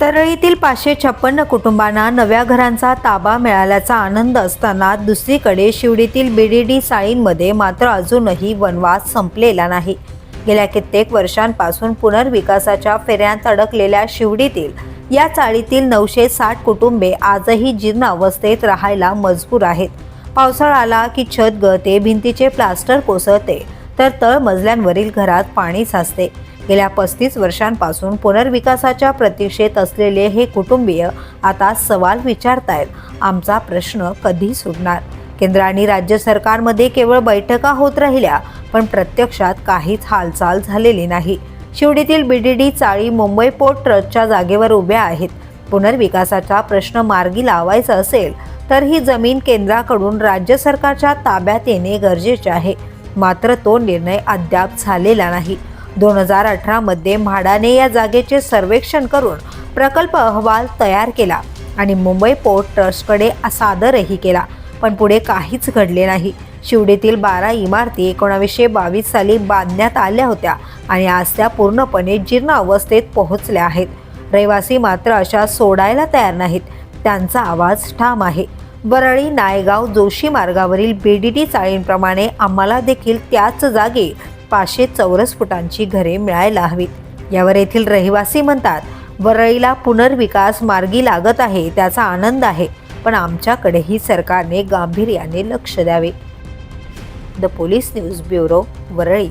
तरळीतील पाचशे छप्पन्न कुटुंबांना नव्या घरांचा ताबा मिळाल्याचा आनंद असताना दुसरीकडे शिवडीतील बीडीडी चाळींमध्ये मात्र अजूनही वनवास संपलेला नाही. गेल्या कित्येक वर्षांपासून पुनर्विकासाच्या फेऱ्यांत अडकलेल्या शिवडीतील या चाळीतील नऊशे साठ कुटुंबे आजही जीर्ण अवस्थेत राहायला मजबूर आहेत. पावसाळा आला की छत गळते भिंतीचे प्लास्टर कोसळते तर तळमजल्यांवरील घरात पाणी साचते. गेल्या पस्तीस वर्षांपासून पुनर्विकासाच्या प्रतीक्षेत असलेले हे कुटुंबीय आता सवाल विचारतायत. आमचा प्रश्न कधी सुटणार? केंद्र आणि राज्य सरकारमध्ये केवळ बैठका होत राहिल्या पण प्रत्यक्षात काहीच हालचाल झालेली नाही. शिवडीतील बीडीडी चाळी मुंबई पोर्ट ट्रस्टच्या जागेवर उभ्या आहेत. पुनर्विकासाचा प्रश्न मार्गी लावायचा असेल तर ही जमीन केंद्राकडून राज्य सरकारच्या ताब्यात येणे गरजेचे आहे. मात्र तो निर्णय अद्याप झालेला नाही. दोन हजार अठरामध्ये म्हाडाने या जागेचे सर्वेक्षण करून प्रकल्प अहवाल तयार केला आणि मुंबई पोर्ट ट्रस्टकडे सादरही केला. पण पुढे काहीच घडले नाही. शिवडीतील बारा इमारती एकोणावीसशे बावीस साली बांधण्यात आल्या होत्या आणि आज त्या पूर्णपणे जीर्ण अवस्थेत पोहोचल्या आहेत. रहिवासी मात्र अशा सोडायला तयार नाहीत. त्यांचा आवाज ठाम आहे. वरळी नायगाव जोशी मार्गावरील बीडीटी चाळींप्रमाणे आम्हाला देखील त्याच जागी पाचशे चौरस फुटांची घरे मिळायला हवीत. यावर येथील रहिवासी म्हणतात वरळीला पुनर्विकास मार्गी लागत आहे त्याचा आनंद आहे. पण आमच्याकडेही सरकारने गांभीर्याने लक्ष द्यावे. The police news bureau Worli.